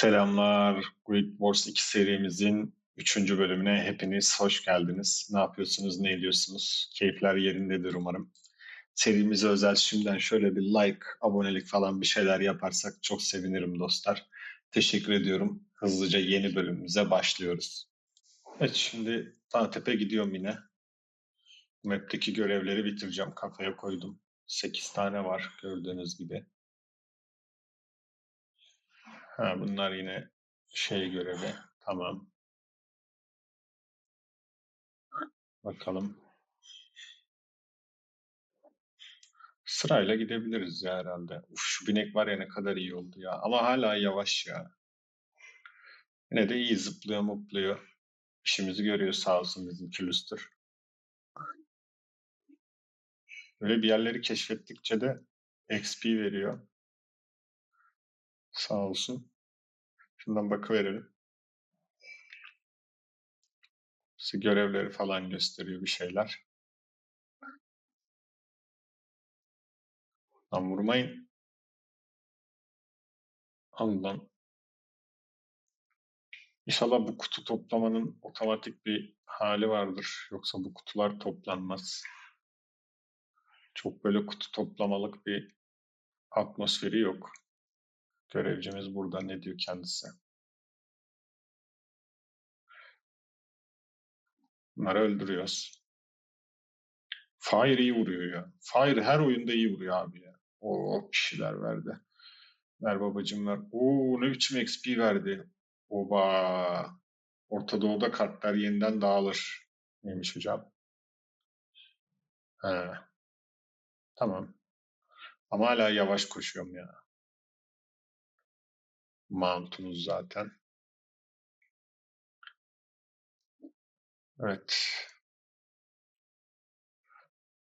Selamlar. Guild Wars 2 serimizin 3. bölümüne hepiniz hoş geldiniz. Ne yapıyorsunuz, ne ediyorsunuz? Keyifler yerindedir umarım. Serimize özel şimdiden şöyle bir like, abonelik falan bir şeyler yaparsak çok sevinirim dostlar. Teşekkür ediyorum. Hızlıca yeni bölümümüze başlıyoruz. Evet şimdi Dağtepe gidiyorum yine. Map'teki görevleri bitireceğim. Kafaya koydum. 8 tane var gördüğünüz gibi. Ha, bunlar yine şey görevi. Tamam. Bakalım. Sırayla gidebiliriz ya herhalde. Uf, şu binek var ya ne kadar iyi oldu ya. Ama hala yavaş ya. Yine de iyi zıplıyor mutluyor. İşimizi görüyor sağ olsun bizim külüstür. Böyle bir yerleri keşfettikçe de XP veriyor. Sağ olsun. Şundan bakıverelim. Size görevleri falan gösteriyor bir şeyler. Lan vurmayın. Allah'ım. İnşallah bu kutu toplamanın otomatik bir hali vardır. Yoksa bu kutular toplanmaz. Çok böyle kutu toplamalık bir atmosferi yok. Görevcimiz burada ne diyor kendisi? Bunları öldürüyoruz. Fire iyi vuruyor ya. Fire her oyunda iyi vuruyor abi ya. O bir şeyler verdi. Ver babacım ver. Oo ne biçim XP verdi. Oba. Orta Doğu'da kartlar yeniden dağılır. Neymiş hocam? He. Tamam. Ama hala yavaş koşuyorum ya. Mount'umuz zaten. Evet.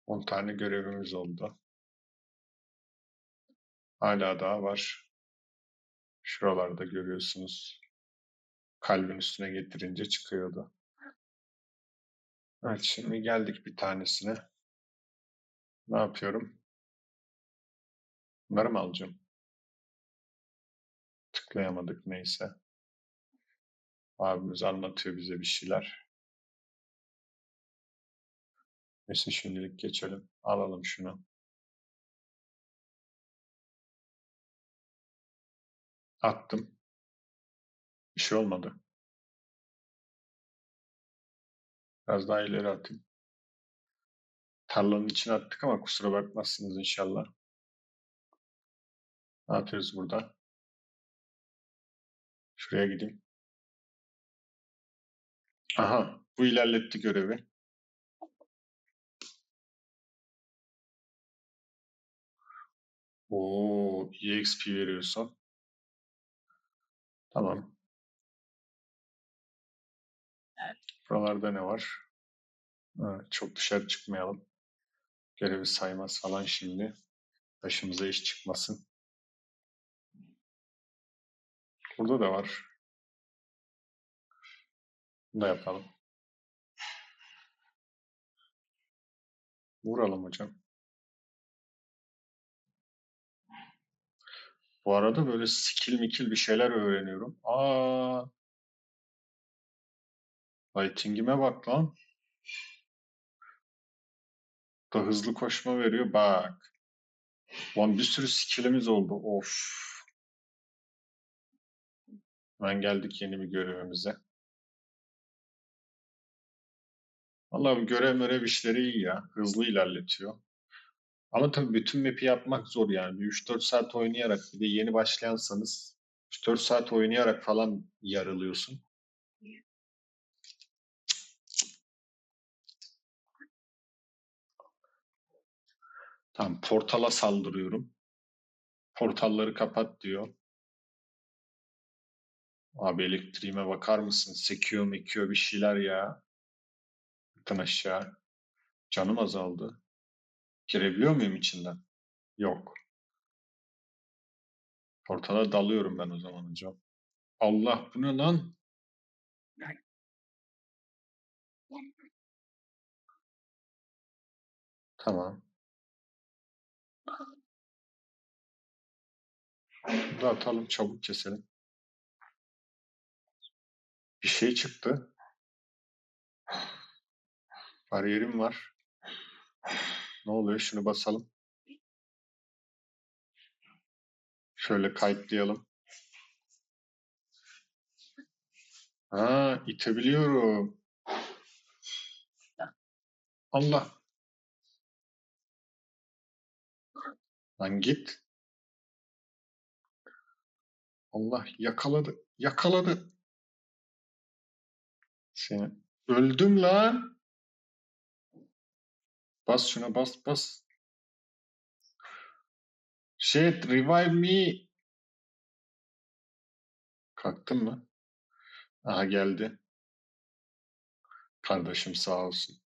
10 tane görevimiz oldu. Hala daha var. Şuralarda görüyorsunuz. Kalbin üstüne getirince çıkıyordu. Evet şimdi geldik bir tanesine. Ne yapıyorum? Bunları mı alacağım? Tıklayamadık neyse. Abimiz anlatıyor bize bir şeyler. Neyse şimdilik geçelim. Alalım şunu. Attım. Bir şey olmadı. Biraz daha ileri atayım. Tarlanın içine attık ama kusura bakmazsınız inşallah. Ne yapıyoruz burada? Şuraya gideyim. Aha, bu ilerletti görevi. Oo, EXP veriyorsun. Tamam. Buralarda ne var? Ha, çok dışarı çıkmayalım. Görevi saymaz falan şimdi. Başımıza iş çıkmasın. Burada da var. Bunu da yapalım. Vuralım hocam. Bu arada böyle skill mikil bir şeyler öğreniyorum. Aa. Lighting'ime bak lan. Da hızlı koşma veriyor. Bak. Lan bir sürü skillimiz oldu. Of. Hemen geldik yeni bir görevimize. Vallahi bu görev mörev işleri iyi ya. Hızlı ilerletiyor. Ama tabii bütün map'i yapmak zor yani. Bir 3-4 saat oynayarak bir de yeni başlayansanız 3-4 saat oynayarak falan yarılıyorsun. Tamam portala saldırıyorum. Portalları kapat diyor. Abi elektriğime bakar mısın? Sekiyor mekiyor bir şeyler ya. Bakın aşağı. Canım azaldı. Girebiliyor muyum içinden? Yok. Portala dalıyorum ben o zaman hocam. Allah bu ne lan? Tamam. Bunu da atalım çabuk keselim. Bir şey çıktı. Bariyerim var. Ne oluyor? Şunu basalım. Şöyle kayıtlayalım. Ha, itebiliyorum. Allah. Lan git. Allah yakaladı. Yakaladı. Seni. Öldüm lan. Bas şuna bas bas. Shit revive me. Kalktın mı? Aha geldi. Kardeşim sağ olsun.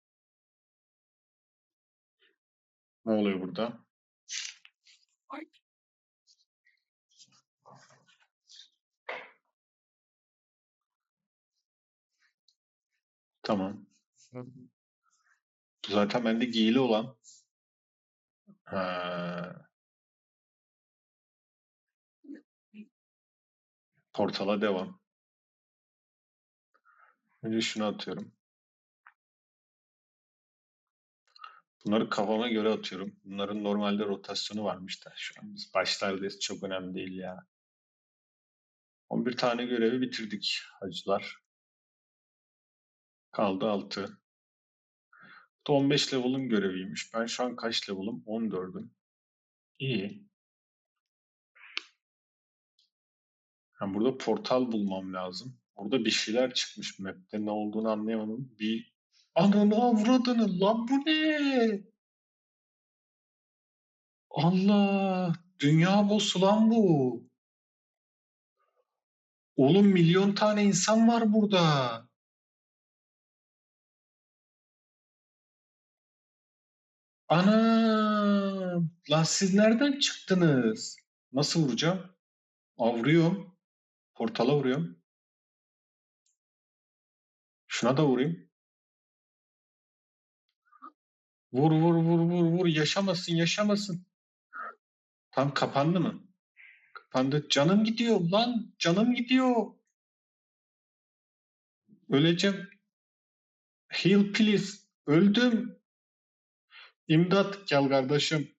Ne oluyor burada? Tamam. Zaten bende giyili olan. Ha. Portala devam. Önce şunu atıyorum. Bunları kafama göre atıyorum. Bunların normalde rotasyonu varmış da. Şu an biz başlardayız. Çok önemli değil ya. 11 tane görevi bitirdik hacılar. Kaldı 6. Bu da 15 level'ın göreviymiş. Ben şu an kaç level'ım? 14'üm. İyi. Ha, burada portal bulmam lazım. Orada bir şeyler çıkmış map'te. Ne olduğunu anlayamadım. Bir ananı avradını lan bu ne? Allah! Dünya boss'u lan bu. Oğlum milyon tane insan var burada. Anam! Lan siz nereden çıktınız? Nasıl vuracağım? Aa, vuruyorum. Portala vuruyorum. Şuna da vurayım. Vur vur vur vur vur. Yaşamasın yaşamasın. Tam kapandı mı? Kapandı. Canım gidiyor lan. Canım gidiyor. Öleceğim. Heal please. Öldüm. İmdat gel kardeşim.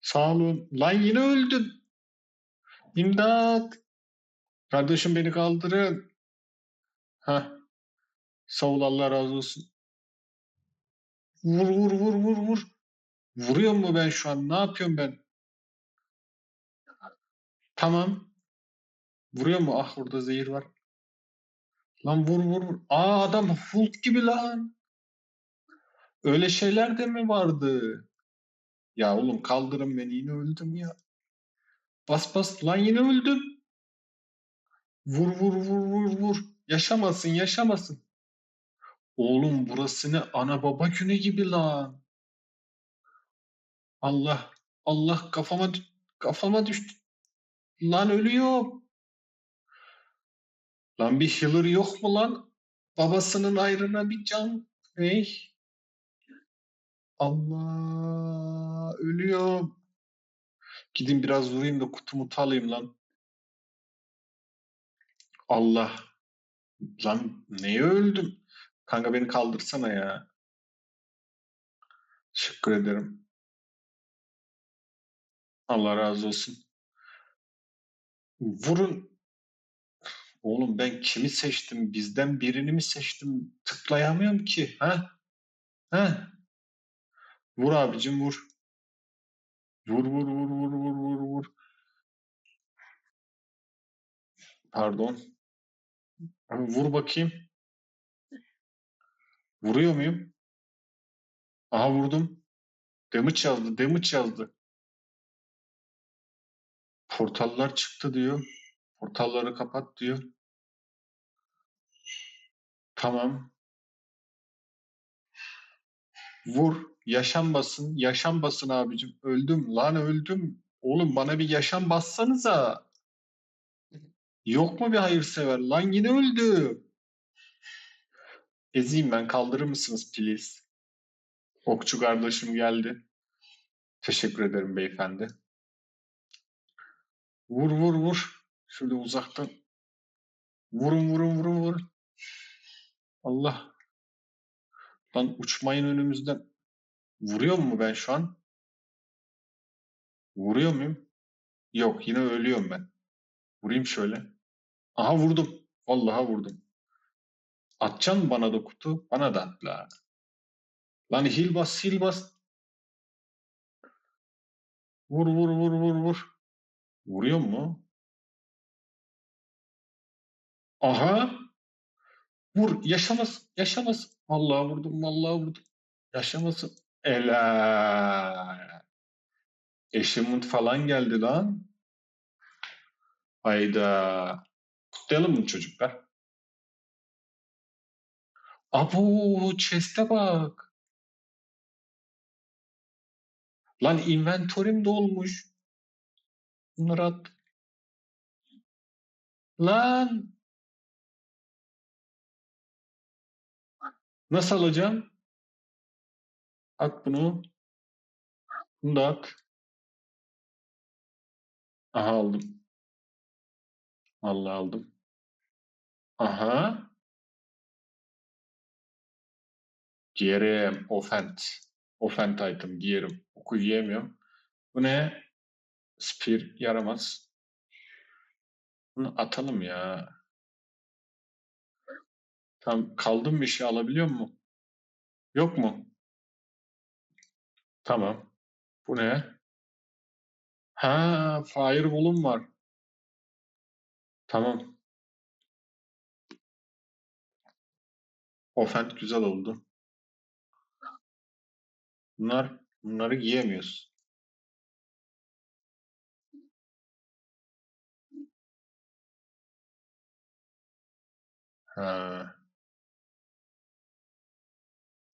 Sağ olun. Lan yine öldüm. İmdat. Kardeşim beni kaldırın. Heh. Sağ ol Allah razı olsun. Vur vur vur vur vur. Vuruyor mu ben şu an? Ne yapıyorum ben? Tamam. Vuruyor mu? Ah orada zehir var. Lan vur vur vur. Aa adam Hulk gibi lan. Öyle şeyler de mi vardı? Ya oğlum kaldırın beni yine öldüm ya. Bas bas lan yine öldüm. Vur vur vur vur vur. Yaşamasın yaşamasın. Oğlum burası ne ana baba günü gibi lan. Allah Allah kafama kafama düştü. Lan ölüyorum. Lan bir healer yok mu lan? Babasının ayrına bir can. Hey. Allah ölüyorum. Gidin biraz vurayım da kutumu alayım lan. Allah. Lan neye öldüm? Kanka beni kaldırsana ya. Teşekkür ederim. Allah razı olsun. Vurun. Oğlum ben kimi seçtim? Bizden birini mi seçtim? Tıklayamıyorum ki. Ha? Ha? Vur abicim vur. Vur vur vur vur vur vur vur. Pardon. Vur bakayım. Vuruyor muyum? Aha vurdum. Damage yazdı. Damage yazdı. Portallar çıktı diyor. Portalları kapat diyor. Tamam. Vur. Yaşam basın. Yaşam basın abicim. Öldüm. Lan öldüm. Oğlum bana bir yaşam bassanıza. Yok mu bir hayırsever? Lan yine öldü. Ezeyim ben. Kaldırır mısınız please? Okçu kardeşim geldi. Teşekkür ederim beyefendi. Vur vur vur. Şöyle uzaktan. Vurun vurun vurun vurun. Allah. Lan uçmayın önümüzden. Vuruyor mu ben şu an? Vuruyor muyum? Yok yine ölüyorum ben. Vurayım şöyle. Aha vurdum. Vallahi vurdum. Atacaksın bana da kutu. Bana da at la. Lan hil bas hil bas. Vur vur vur vur vur. Vuruyor mu? Aha. Vur yaşamaz yaşamaz. Vallahi vurdum vallahi vurdum. Yaşamasın. Ela. Eşimin falan geldi lan. Hayda. Kutlayalım mı çocuklar? Abo chest'e bak. Lan inventory'm dolmuş. Bunları. Lan. Nasıl alacağım? At bunu. Bunu da at. Aha aldım. Vallahi aldım. Aha. Giyerim. Offend. Offend item giyerim. Oku giyemiyorum. Bu ne? Spear yaramaz. Bunu atalım ya. Tam kaldım bir şey alabiliyor mu? Yok mu? Tamam. Bu ne? Ha, Fireball'um var. Tamam. Offend güzel oldu. Bunlar bunları giyemiyoruz. Ha.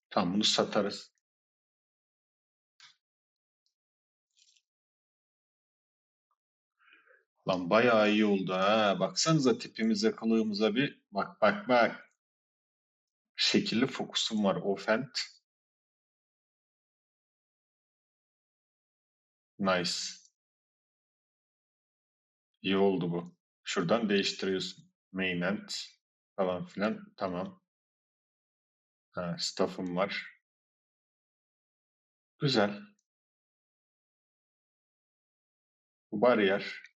Tamam bunu satarız. Lan bayağı iyi oldu ha. Baksanıza tipimize, kılığımıza bir. Bak bak bak. Şekilli fokusum var. Offend. Nice. İyi oldu bu. Şuradan değiştiriyorsun. Main end falan filan. Tamam. Ha, staff'ım var. Güzel. Bu bariyer.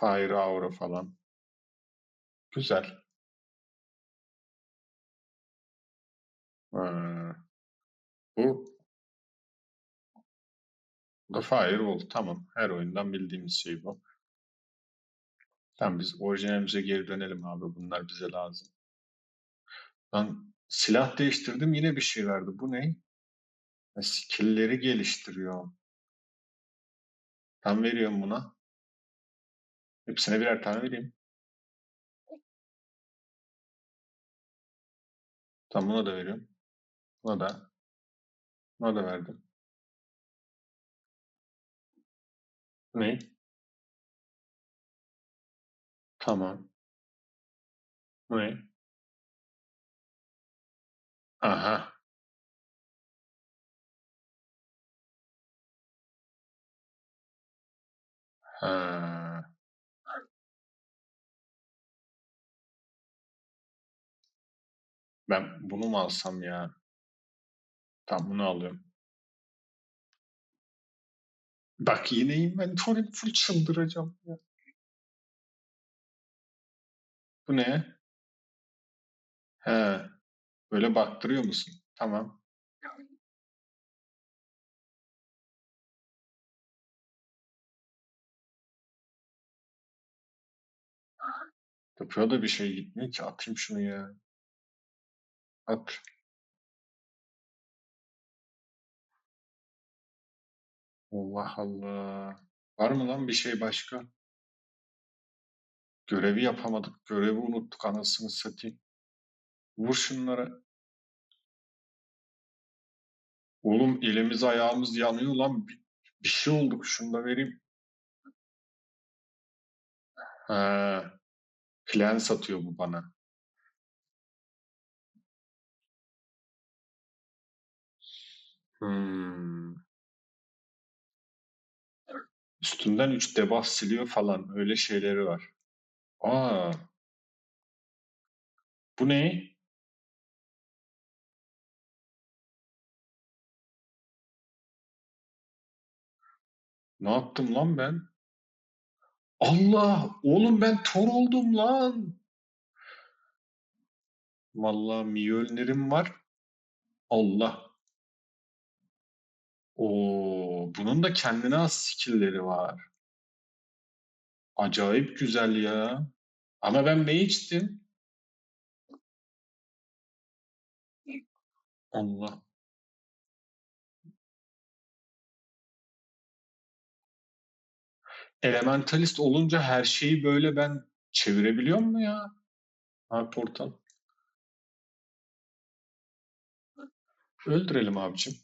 Fire aura falan. Güzel. Ha. Bu da Firewall. Tamam. Her oyundan bildiğimiz şey bu. Tamam biz orijinalimize geri dönelim abi. Bunlar bize lazım. Lan silah değiştirdim yine bir şey verdi. Bu ne? Skill'leri geliştiriyor. Ben veriyorum buna. Hepsine birer tane vereyim. Tamam buna da veriyorum. Buna da. Buna da verdim. Ne? Tamam. Ne? Aha. Ha. Ben bunu mu alsam ya? Tamam bunu alıyorum. Bak yine inventory'm full çıldıracağım ya. Bu ne? He. Böyle baktırıyor musun? Tamam. Yapıyor da bir şey gitmiyor ki. Atayım şunu ya. At. Allah Allah. Var mı lan bir şey başka? Görevi yapamadık. Görevi unuttuk anasını satayım. Vur şunlara. Oğlum elimiz ayağımız yanıyor lan. Bir, bir şey olduk. Şunu da vereyim. Ha. Plan satıyor bu bana. Hmm. Üstünden 3 debuff siliyor falan. Öyle şeyleri var. Aa. Bu ne? Ne yaptım lan ben? Allah! Oğlum ben Thor oldum lan. Vallahi Mjolnir'im var. Allah. Oo, bunun da kendine has skill'leri var. Acayip güzel ya. Ama ben mage'tim. Allah. Elementalist olunca her şeyi böyle ben çevirebiliyor mu ya? Ha portal. Öldürelim abicim.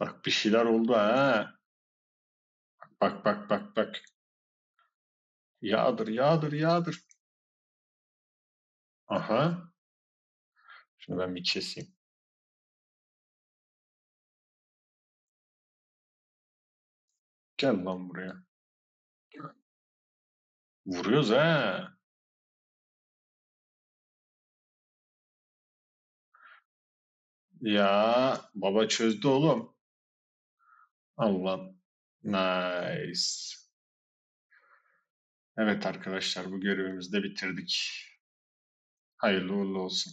Bak bir şeyler oldu ha. Bak bak bak bak. Yağdır yağdır yağdır. Aha. Şunu ben bir keseyim. Gel lan buraya. Vuruyoruz ha. Ya baba çözdü oğlum. Allah. Nice. Evet arkadaşlar bu görevimizi de bitirdik. Hayırlı uğurlu olsun.